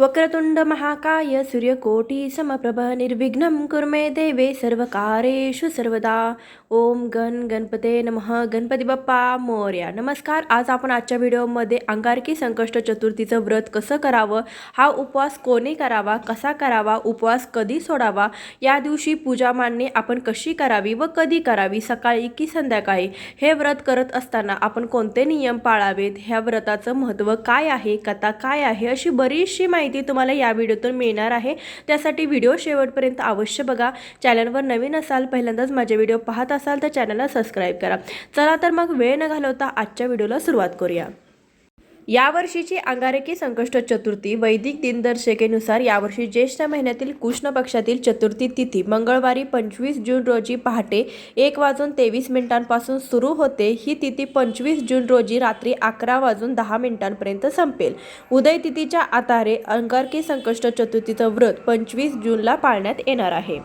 वक्रतुंड महाकाय सूर्यकोटी समप्रभ निर्विघ्नं कुर्मे देवे सर्वकारेषु सर्वदा। ओम गण गणपते नमः। गणपती बाप्पा मोर्या नमस्कार. आज आपण आजच्या व्हिडिओमध्ये अंगारकी संकष्ट चतुर्थीचं व्रत कसं करावं हा उपवास कोणी करावा कसा करावा उपवास कधी सोडावा या दिवशी पूजा मांडणी आपण कशी करावी व कधी करावी सकाळी की संध्याकाळी हे व्रत करत असताना आपण कोणते नियम पाळावेत ह्या व्रताचं महत्त्व काय आहे कथा काय आहे अशी बरीचशी माहिती तुम्हाला या व्हिडिओतून मिळणार आहे. त्यासाठी व्हिडिओ शेवटपर्यंत अवश्य बघा. चॅनलवर नवीन असाल पहिल्यांदाच माझे व्हिडिओ पाहत असाल तर चॅनलला सबस्क्राईब करा. चला तर मग वेळ न घालवता आजच्या व्हिडिओला सुरुवात करूया. यावर्षीची अंगारकी संकष्ट चतुर्थी वैदिक दिनदर्शिकेनुसार यावर्षी ज्येष्ठ महिन्यातील कृष्ण पक्षातील चतुर्थी तिथी मंगळवारी पंचवीस जून रोजी पहाटे एक वाजून तेवीस मिनिटांपासून सुरू होते. ही तिथी पंचवीस जून रोजी रात्री अकरा वाजून दहा मिनिटांपर्यंत संपेल. उदय तिथीच्या आधारे अंगारकी संकष्ट चतुर्थीचं व्रत पंचवीस जूनला पाळण्यात येणार आहे.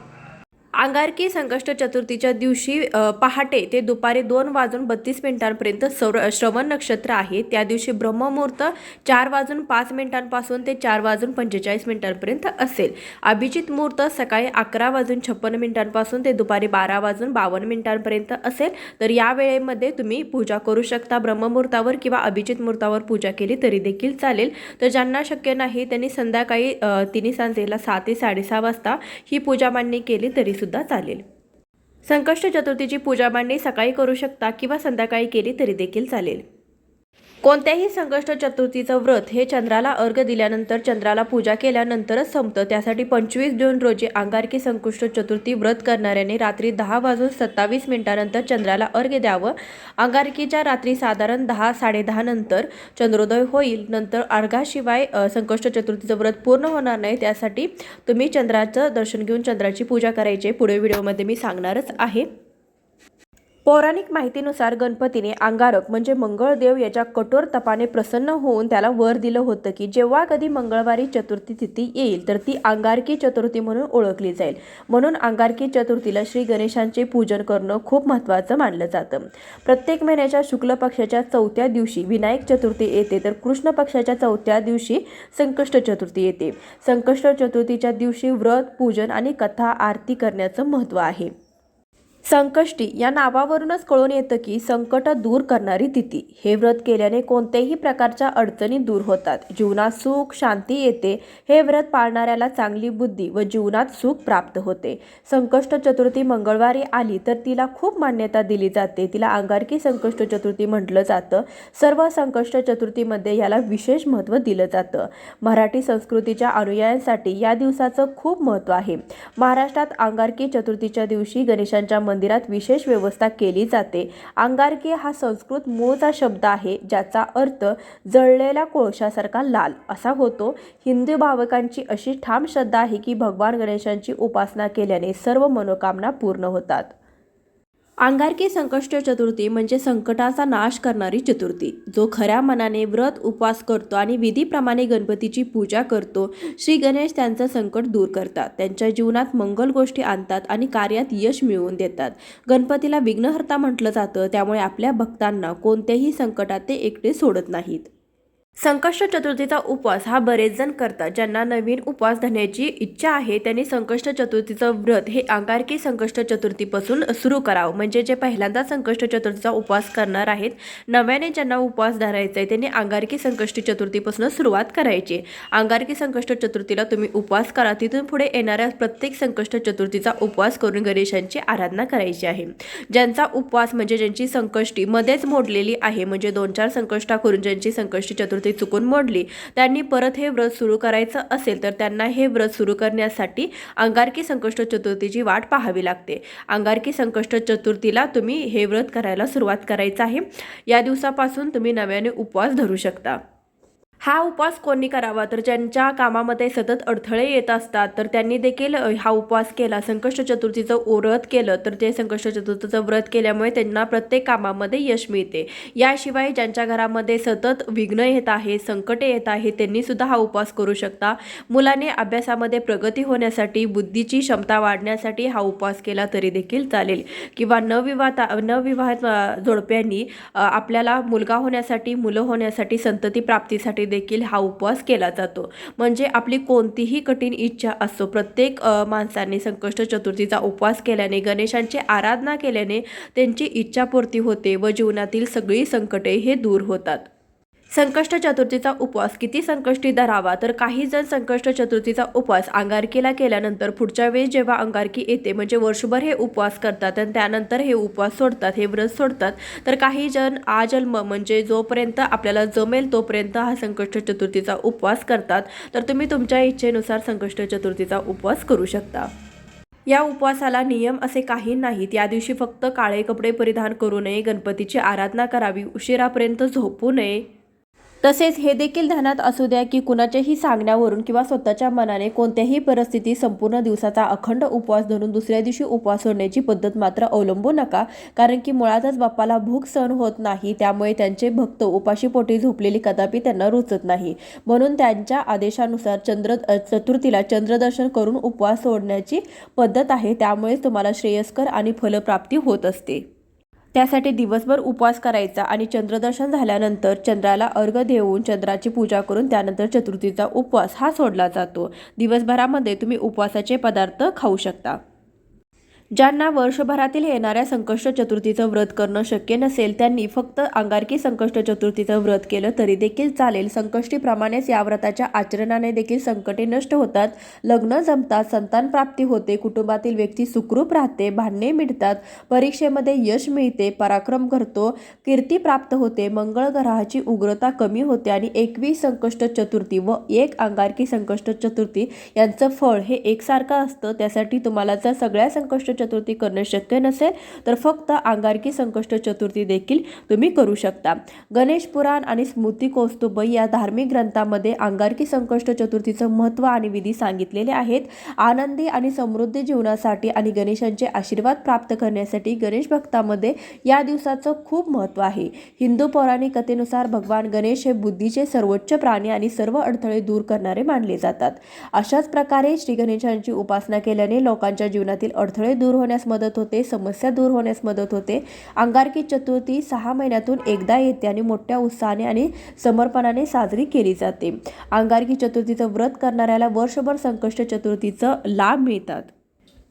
अंगारकी संकष्ट चतुर्थीच्या दिवशी पहाटे ते दुपारी दोन वाजून बत्तीस मिनिटांपर्यंत सौर श्रवण नक्षत्र आहे. त्या दिवशी ब्रह्ममुहूर्त चार वाजून पाच मिनिटांपासून ते चार वाजून पंचेचाळीस मिनिटांपर्यंत असेल. अभिजित मुहूर्त सकाळी अकरा वाजून छप्पन्न मिनिटांपासून ते दुपारी बारा वाजून बावन्न मिनिटांपर्यंत असेल. तर या वेळेमध्ये तुम्ही पूजा करू शकता. ब्रह्ममुहूर्तावर किंवा अभिजित मुहूर्तावर पूजा केली तरी देखील चालेल. तर ज्यांना शक्य नाही त्यांनी संध्याकाळी तिन्ही सांजेला सहा ते साडेसहा वाजता ही पूजा मांडणी केली तरी सुद्धा चालेल. संकष्ट चतुर्थीची पूजा मांडणी सकाळी करू शकता किंवा संध्याकाळी केली तरी देखील चालेल. कोणत्याही संकष्ट चतुर्थीचं व्रत हे चंद्राला अर्घ दिल्यानंतर चंद्राला पूजा केल्यानंतरच संपतं. त्यासाठी पंचवीस जून रोजी अंगारकी संकुष्ट चतुर्थी व्रत करणाऱ्याने रात्री दहा वाजून सत्तावीस मिनिटानंतर चंद्राला अर्घ्य द्यावं. अंगारकीच्या रात्री साधारण दहा साडेदहा नंतर चंद्रोदय होईल. नंतर अर्घाशिवाय संकष्ट चतुर्थीचं व्रत पूर्ण होणार नाही. त्यासाठी तुम्ही चंद्राचं दर्शन घेऊन चंद्राची पूजा करायची. पुढे व्हिडिओमध्ये मी सांगणारच आहे. पौराणिक माहितीनुसार गणपतीने अंगारक म्हणजे मंगळदेव याच्या कठोर तपाने प्रसन्न होऊन त्याला वर दिलं होतं की जेव्हा कधी मंगळवारी चतुर्थी तिथी येईल तर ती अंगारकी चतुर्थी म्हणून ओळखली जाईल. म्हणून अंगारकी चतुर्थीला श्री गणेशांचे पूजन करणं खूप महत्त्वाचं मानलं जातं. प्रत्येक महिन्याच्या शुक्ल पक्षाच्या चौथ्या दिवशी विनायक चतुर्थी येते तर कृष्ण पक्षाच्या चौथ्या दिवशी संकष्ट चतुर्थी येते. संकष्ट चतुर्थीच्या दिवशी व्रत पूजन आणि कथा आरती करण्याचं महत्त्व आहे. संकष्टी या नावावरूनच कळून येतं की संकट दूर करणारी तिथी हे व्रत केल्याने कोणत्याही प्रकारच्या अडचणी दूर होतात. जीवनात सुख शांती येते. हे व्रत पाळणाऱ्याला चांगली बुद्धी व जीवनात सुख प्राप्त होते. संकष्ट चतुर्थी मंगळवारी आली तर तिला खूप मान्यता दिली जाते. तिला अंगारकी संकष्ट चतुर्थी म्हटलं जातं. सर्व संकष्ट चतुर्थीमध्ये याला विशेष महत्त्व दिलं जातं. मराठी संस्कृतीच्या अनुयायांसाठी या दिवसाचं खूप महत्त्व आहे. महाराष्ट्रात अंगारकी चतुर्थीच्या दिवशी गणेशांच्या मंदिरात विशेष व्यवस्था केली जाते. अंगारकी हा संस्कृत मूळचा शब्द आहे ज्याचा अर्थ जळलेल्या कोळशासारखा लाल. असा होतो. हिंदू भावकांची अशी ठाम श्रद्धा आहे की भगवान गणेशांची उपासना केल्याने सर्व मनोकामना पूर्ण होतात. अंगारकी संकष्ट चतुर्थी म्हणजे संकटाचा नाश करणारी चतुर्थी. जो खऱ्या मनाने व्रत उपवास करतो आणि विधीप्रमाणे गणपतीची पूजा करतो श्री गणेश त्यांचं संकट दूर करतात. त्यांच्या जीवनात मंगल गोष्टी आणतात आणि कार्यात यश मिळवून देतात. गणपतीला विघ्नहर्ता म्हटलं जातं त्यामुळे आपल्या भक्तांना कोणत्याही संकटात ते एकटे सोडत नाहीत. संकष्ट चतुर्थीचा उपवास हा बरेच जण करतात. ज्यांना नवीन उपवास धरण्याची इच्छा आहे त्यांनी संकष्ट चतुर्थीचं व्रत हे अंगारकी संकष्ट चतुर्थीपासून सुरू करावं. म्हणजे जे पहिल्यांदा संकष्ट चतुर्थीचा उपवास करणार आहेत नव्याने ज्यांना उपवास धरायचा आहे त्यांनी अंगारकी संकष्टी चतुर्थीपासून सुरुवात करायची. अंगारकी संकष्ट चतुर्थीला तुम्ही उपवास करा. तिथून पुढे येणाऱ्या प्रत्येक संकष्ट चतुर्थीचा उपवास करून गणेशांची आराधना करायची आहे. ज्यांचा उपवास म्हणजे ज्यांची संकष्टी मध्येच मोडलेली आहे म्हणजे दोन चार संकष्टा करून ज्यांची संकष्टी चतुर्थी चुकून मोडली. त्यांनी परत हे व्रत सुरू करायचं असेल तर त्यांना हे व्रत सुरू करण्यासाठी अंगारकी संकष्ट चतुर्थीची वाट पाहावी लागते. अंगारकी संकष्ट चतुर्थीला तुम्ही हे व्रत करायला सुरुवात करायचं आहे. या दिवसापासून तुम्ही नव्याने उपवास धरू शकता. हा उपवास कोणी करावा? तर ज्यांच्या कामामध्ये सतत अडथळे येत असतात तर त्यांनी देखील हा उपवास केला. संकष्ट चतुर्थीचं व्रत केलं तर ते संकष्ट चतुर्थीचं व्रत केल्यामुळे त्यांना प्रत्येक कामामध्ये यश मिळते. याशिवाय ज्यांच्या घरामध्ये सतत विघ्न येत आहे संकटे येत आहे त्यांनी सुद्धा हा उपवास करू शकता. मुलाने अभ्यासामध्ये प्रगती होण्यासाठी बुद्धीची क्षमता वाढण्यासाठी हा उपवास केला तरी देखील चालेल. किंवा नविवाहता नविवाहित जोडप्यांनी आपल्याला मुलगा होण्यासाठी मुलं होण्यासाठी संतती प्राप्तीसाठी देखील हा उपवास केला जातो. म्हणजे आपली कोणतीही कठीण इच्छा असो प्रत्येक माणसाने संकष्ट चतुर्थीचा उपवास केल्याने गणेशांची आराधना केल्याने त्यांची इच्छापूर्ती होते व जीवनातील सगळी संकटे हे दूर होतात. संकष्ट चतुर्थीचा उपवास. किती संकष्टी धरावा? तर काही जण संकष्ट चतुर्थीचा उपवास अंगारकीला केल्यानंतर पुढच्या वेळेस जेव्हा अंगारकी येते म्हणजे वर्षभर हे उपवास करतात आणि त्यानंतर हे उपवास सोडतात हे व्रत सोडतात तर काही जण आजन्म म्हणजे जोपर्यंत आपल्याला जमेल तोपर्यंत हा संकष्ट चतुर्थीचा उपवास करतात. तर तुम्ही तुमच्या इच्छेनुसार संकष्ट चतुर्थीचा उपवास करू शकता. या उपवासाला नियम असे काही नाहीत. या दिवशी फक्त काळे कपडे परिधान करू नये गणपतीची आराधना करावी उशिरापर्यंत झोपू नये. तसेच हे देखील ध्यानात असू द्या की कुणाच्याही सांगण्यावरून किंवा स्वतःच्या मनाने कोणत्याही परिस्थितीत संपूर्ण दिवसाचा अखंड उपवास धरून दुसऱ्या दिवशी उपवास सोडण्याची पद्धत मात्र अवलंबू नका. कारण की मुळातच बाप्पाला भूक सहन होत नाही त्यामुळे त्यांचे भक्त उपाशीपोटी झोपलेली कदापि त्यांना रुचत नाही. म्हणून त्यांच्या आदेशानुसार चंद्र चतुर्थीला चंद्रदर्शन करून उपवास सोडण्याची पद्धत आहे त्यामुळे तुम्हाला श्रेयस्कर आणि फलप्राप्ती होत असते. त्यासाठी दिवसभर उपवास करायचा आणि चंद्रदर्शन झाल्यानंतर चंद्राला अर्घ देऊन चंद्राची पूजा करून त्यानंतर चतुर्थीचा उपवास हा सोडला जातो. दिवसभरामध्ये तुम्ही उपवासाचे पदार्थ खाऊ शकता. ज्यांना वर्षभरातील येणाऱ्या संकष्ट चतुर्थीचं व्रत करणं शक्य नसेल त्यांनी फक्त अंगारकी संकष्ट चतुर्थीचं व्रत केलं तरी देखील चालेल. संकष्टीप्रमाणेच या व्रताच्या आचरणाने देखील संकटे नष्ट होतात. लग्न जमतात संतान प्राप्ती होते कुटुंबातील व्यक्ती सुखरूप राहते भांडणे मिळतात परीक्षेमध्ये यश मिळते पराक्रम करतो कीर्ती प्राप्त होते मंगळ ग्रहाची उग्रता कमी होते आणि एकवीस संकष्ट चतुर्थी व एक अंगारकी संकष्ट चतुर्थी यांचं फळ हे एकसारखं असतं. त्यासाठी तुम्हाला जर सगळ्या संकष्ट चतुर्थी करणं शक्य नसेल तर फक्त अंगारकी संकष्ट चतुर्थी देखील तुम्ही करू शकता. गणेश पुराण आणि स्मृती कौस्तुभ या धार्मिक ग्रंथामध्ये अंगारकी संकष्ट चतुर्थीचं महत्त्व आणि विधी सांगितलेले आहेत. आनंदी आणि समृद्धी जीवनासाठी आणि गणेशांचे आशीर्वाद प्राप्त करण्यासाठी गणेश भक्तामध्ये या दिवसाचं खूप महत्त्व आहे. हिंदू पौराणिक कथेनुसार भगवान गणेश हे बुद्धीचे सर्वोच्च प्राणी आणि सर्व अडथळे दूर करणारे मानले जातात. अशाच प्रकारे श्री गणेशांची उपासना केल्याने लोकांच्या जीवनातील अडथळे दूर दूर होण्यास मदत होते समस्या दूर होण्यास मदत होते. अंगारकी चतुर्थी सहा महिन्यातून एकदा येते आणि मोठ्या उत्साहाने आणि समर्पणाने साजरी केली जाते. अंगारकी चतुर्थीचं व्रत करणाऱ्याला वर्षभर संकष्ट चतुर्थीचं लाभ मिळतात.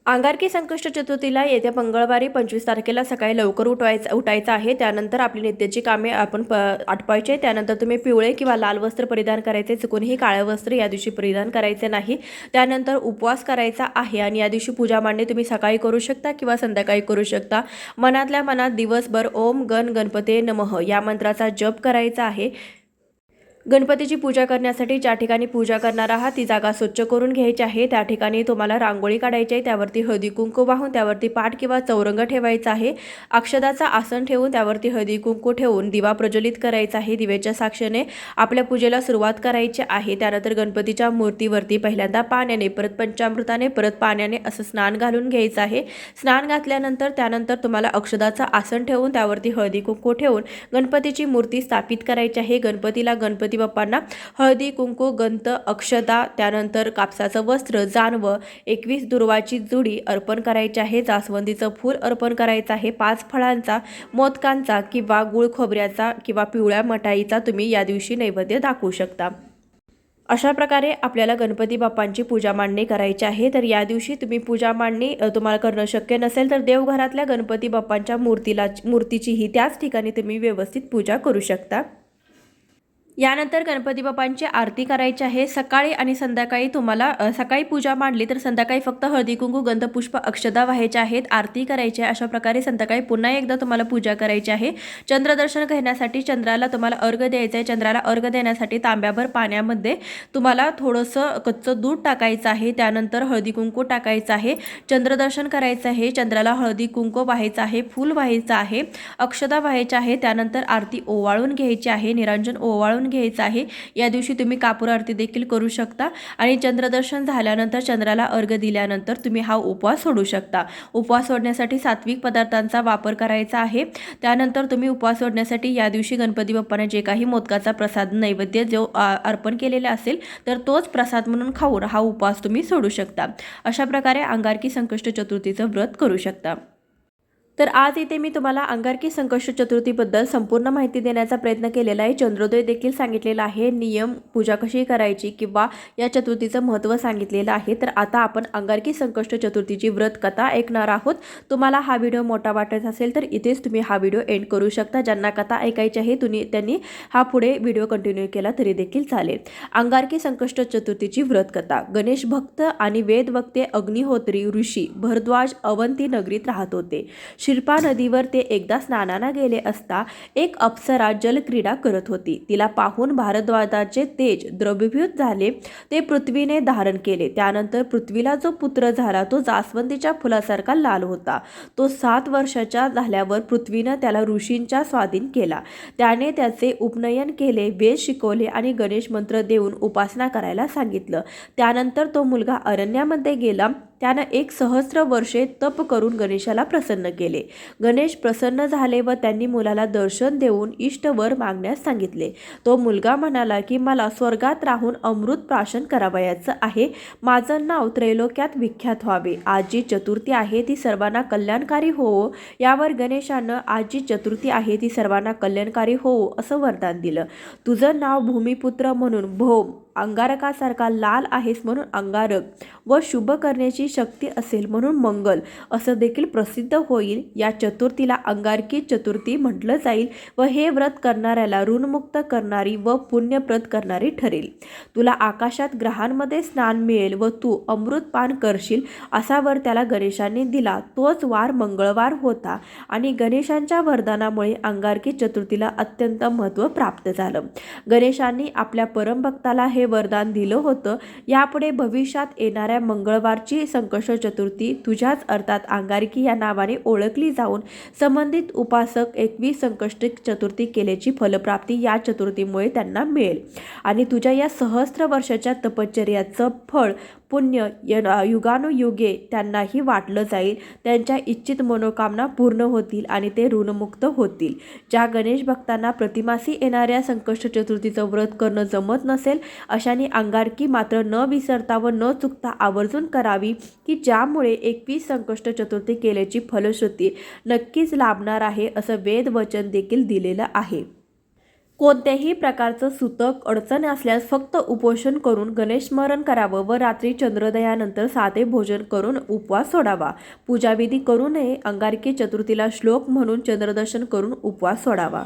अंगारकी संकष्ट चतुर्थीला येत्या मंगळवारी पंचवीस तारखेला सकाळी लवकर उठवायचं उठायचं आहे. त्यानंतर आपली नित्याची कामे आपण प आटपायचे. त्यानंतर तुम्ही पिवळे किंवा लाल वस्त्र परिधान करायचे. चुकूनही काळे वस्त्र या दिवशी परिधान करायचे नाही. त्यानंतर उपवास करायचा आहे आणि या दिवशी पूजा मांडणी तुम्ही सकाळी करू शकता किंवा संध्याकाळी करू शकता. मनातल्या मनात दिवसभर ओम गण गणपते नमः या मंत्राचा जप करायचा आहे. गणपतीची पूजा करण्यासाठी ज्या ठिकाणी पूजा करणार आहात ती जागा स्वच्छ करून घ्यायची आहे. त्या ठिकाणी तुम्हाला रांगोळी काढायची आहे. त्यावरती हळदी कुंकू वाहून त्यावरती पाठ किंवा चौरंग ठेवायचा आहे. अक्षदाचा आसन ठेवून त्यावरती हळदी कुंकू ठेवून दिवा प्रज्वलित करायचा आहे. दिव्याच्या साक्षीने आपल्या पूजेला सुरुवात करायची आहे. त्यानंतर गणपतीच्या मूर्तीवरती पहिल्यांदा पाण्याने परत पंचामृताने परत पाण्याने असं स्नान घालून घ्यायचं आहे. स्नान घातल्यानंतर त्यानंतर तुम्हाला अक्षदाचं आसन ठेवून त्यावरती हळदी कुंकू ठेवून गणपतीची मूर्ती स्थापित करायची आहे. गणपतीला गणपती गणपती बाप्पांना हळदी कुंकू गंत अक्षदा त्यानंतर कापसाचं वस्त्र जानवं एकवीस दुर्वाची जुडी अर्पण करायची आहे. जास्वंदीचं फूल अर्पण करायचं आहे. पाच फळांचा मोदकांचा किंवा गुळ खोबऱ्याचा किंवा पिवळ्या मटाईचा तुम्ही या दिवशी नैवेद्य दाखवू शकता. अशा प्रकारे आपल्याला गणपती बाप्पांची पूजा मांडणी करायची आहे. तर या दिवशी तुम्ही पूजा मांडणी तुम्हाला करणं शक्य नसेल तर देवघरातल्या गणपती बाप्पांच्या मूर्तीला मूर्तीचीही त्याच ठिकाणी तुम्ही व्यवस्थित पूजा करू शकता. यानंतर गणपती बाप्पांची आरती करायची आहे. सकाळी आणि संध्याकाळी तुम्हाला सकाळी पूजा मांडली तर संध्याकाळी फक्त हळदी कुंकू गंधपुष्प अक्षदा व्हायच्या आहेत. आरती करायची आहे. अशा प्रकारे संध्याकाळी पुन्हा एकदा तुम्हाला पूजा करायची आहे. चंद्रदर्शन घेण्यासाठी चंद्राला तुम्हाला अर्घ द्यायचं आहे. चंद्राला अर्घ देण्यासाठी तांब्याभर पाण्यामध्ये तुम्हाला थोडंसं कच्चं दूध टाकायचं आहे. त्यानंतर हळदी कुंकू टाकायचं आहे. चंद्रदर्शन करायचं आहे. चंद्राला हळदी कुंकू व्हायचं आहे. फूल व्हायचं आहे. अक्षदा व्हायच्या आहे त्यानंतर आरती ओवाळून घ्यायची आहे. निरंजन ओवाळून घ्यायचं आहे. या दिवशी तुम्ही कापूर आरती देखील करू शकता आणि चंद्रदर्शन झाल्यानंतर चंद्राला अर्घ दिल्यानंतर तुम्ही हा उपवास सोडू शकता. उपवास सोडण्यासाठी सात्विक पदार्थांचा वापर करायचा आहे. त्यानंतर तुम्ही उपवास सोडण्यासाठी या दिवशी गणपती बाप्पाने जे काही मोदकाचा प्रसाद नैवेद्य जो अर्पण केलेला असेल तर तोच प्रसाद म्हणून खाऊन हा उपवास तुम्ही सोडू शकता. अशा प्रकारे अंगारकी संकष्ट चतुर्थीचं व्रत करू शकता. तर आज इथे मी तुम्हाला अंगारकी संकष्ट चतुर्थीबद्दल संपूर्ण माहिती देण्याचा प्रयत्न केलेला आहे. चंद्रोदय देखील सांगितलेला आहे. नियम पूजा कशी करायची किंवा या चतुर्थीचं महत्त्व सांगितलेलं आहे. तर आता आपण अंगारकी संकष्ट चतुर्थीची व्रत कथा ऐकणार आहोत. तुम्हाला हा व्हिडिओ मोठा वाटत असेल तर इथेच तुम्ही हा व्हिडिओ एंड करू शकता. ज्यांना कथा ऐकायची आहे तुम्ही त्यांनी हा पुढे व्हिडिओ कंटिन्यू केला तरी देखील चालेल. अंगारकी संकष्ट चतुर्थीची व्रत कथा गणेश भक्त आणि वेदवक्ते अग्निहोत्री ऋषी भरद्वाज अवंती नगरीत राहत होते. शिल्पा नदीवर ते एकदा स्नानाला गेले असता एक अप्सरा जलक्रीडा करत होती. तिला पाहून भारद्वाजाचे तेज द्रवीभूत झाले. ते पृथ्वीने धारण केले. त्यानंतर पृथ्वीला जो पुत्र झाला तो जास्वंदीच्या फुलासारखा लाल होता. तो सात वर्षाच्या झाल्यावर पृथ्वीनं त्याला ऋषींच्या स्वाधीन केला. त्याने त्याचे उपनयन केले वेद शिकवले आणि गणेश मंत्र देऊन उपासना करायला सांगितलं. त्यानंतर तो मुलगा अरण्यामध्ये गेला. त्यानं एक सहस्र वर्षे तप करून गणेशाला प्रसन्न केले. गणेश प्रसन्न झाले व त्यांनी मुलाला दर्शन देऊन इष्टवर मागण्यास सांगितले. तो मुलगा म्हणाला की मला स्वर्गात राहून अमृत प्राशन करावयाचं आहे. माझं नाव त्रैलोक्यात विख्यात व्हावे. आज जी चतुर्थी आहे ती सर्वांना कल्याणकारी होवो. यावर गणेशानं आज जी चतुर्थी आहे ती सर्वांना कल्याणकारी होवो असं वरदान दिलं. तुझं नाव भूमिपुत्र म्हणून भोम अंगारकासारखा लाल आहेस म्हणून अंगारक व शुभ करण्याची शक्ती असेल म्हणून मंगल. असं देखील प्रसिद्ध होईल. या चतुर्थीला अंगारकी चतुर्थी म्हटलं जाईल व हे व्रत करणाऱ्याला ऋणमुक्त करणारी व पुण्यप्रत करणारी ठरेल. तुला आकाशात ग्रहांमध्ये स्नान मिळेल व तू अमृतपान करशील असा वर त्याला गणेशाने दिला. तोच वार मंगळवार होता आणि गणेशांच्या वरदानामुळे अंगारकी चतुर्थीला अत्यंत महत्त्व प्राप्त झालं. गणेशांनी आपल्या परमभक्ताला हे वरदान दिलं होतं. यापुढे भविष्यात येणाऱ्या मंगळवारची संकष्ट चतुर्थी तुझ्याच अर्थात अंगारकी या नावाने ओळखली जाऊन संबंधित उपासक एकवीस संकष्ट चतुर्थी केल्याची फलप्राप्ती या चतुर्थीमुळे त्यांना मिळेल. आणि तुझ्या या सहस्त्र वर्षाच्या तपश्चर्याचं फळ पुण्य युगानुयुगे त्यांनाही वाटलं जाईल. त्यांच्या इच्छित मनोकामना पूर्ण होतील आणि ते ऋणमुक्त होतील. ज्या गणेश भक्तांना प्रतिमासी येणाऱ्या संकष्ट चतुर्थीचं व्रत करणं जमत नसेल अशाने अंगारकी मात्र न विसरता व न चुकता आवर्जून करावी की ज्यामुळे एकवीस संकष्ट चतुर्थी केल्याची फलश्रुती नक्कीच लाभणार आहे असं वेद वचन देखील दिलेलं आहे. कोणत्याही प्रकारचं सुतक अडचण असल्यास फक्त उपोषण करून गणेश स्मरण करावं व रात्री चंद्रोदयानंतर साधे भोजन करून उपवास सोडावा. पूजाविधी करू नये अंगारकी चतुर्थीला श्लोक म्हणून चंद्रदर्शन करून उपवास सोडावा.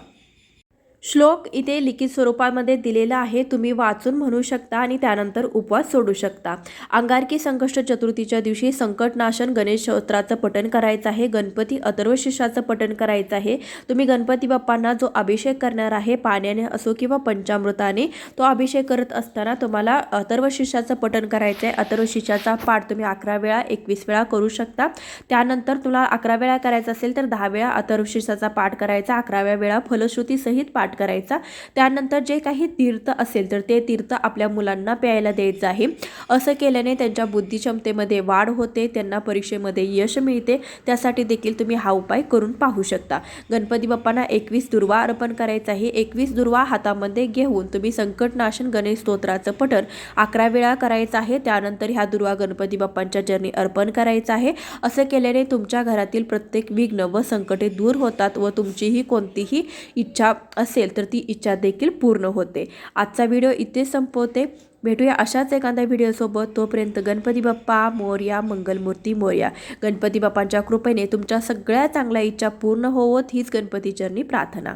श्लोक इथे लिखित स्वरूपामध्ये दिलेला आहे. तुम्ही वाचून म्हणू शकता आणि त्यानंतर उपवास सोडू शकता. अंगारकी संकष्ट चतुर्थीच्या दिवशी संकटनाशन गणेश स्तोत्राचं पठण करायचं आहे. गणपती अथर्वशीर्षाचं पठण करायचं आहे. तुम्ही गणपती बाप्पांना जो अभिषेक करणार आहे पाण्याने असो किंवा पंचामृताने तो अभिषेक करत असताना तुम्हाला अथर्वशीर्षाचं पठण करायचं आहे. अथर्वशीर्षाचा पाठ तुम्ही अकरा वेळा एकवीस वेळा करू शकता. त्यानंतर तुला अकरा वेळा करायचा असेल तर दहा वेळा अथर्वशीर्षाचा पाठ करायचा. अकराव्या वेळा फलश्रुतीसहित पाठ करायचा. त्यानंतर जे काही तीर्थ असेल तर ते तीर्थ आपल्या मुलांना प्यायला द्यायचं आहे. असं केल्याने त्यांच्या बुद्धिक्षमतेमध्ये वाढ होते त्यांना परीक्षेमध्ये यश मिळते. त्यासाठी देखील तुम्ही हा उपाय करून पाहू शकता. गणपती बाप्पांना एकवीस दुर्वा अर्पण करायचं आहे. एकवीस दुर्वा हातामध्ये घेऊन तुम्ही संकटनाशन गणेश स्तोत्राचं पठण अकरा वेळा करायचं आहे. त्यानंतर ह्या दुर्वा गणपती बाप्पांच्या चरणी अर्पण करायचं आहे. असं केल्याने तुमच्या घरातील प्रत्येक विघ्न व संकटे दूर होतात व तुमचीही कोणतीही इच्छा असेल तर ती इच्छा देखील पूर्ण होते. आजचा व्हिडिओ इथे संपवते. भेटूया अशाच एखाद्या व्हिडिओसोबत तोपर्यंत गणपती बाप्पा मोर्या मंगलमूर्ती मोर्या. गणपती बाप्पांच्या कृपेने तुमच्या सगळ्या चांगल्या इच्छा पूर्ण होवत. हीच गणपती चरणी प्रार्थना.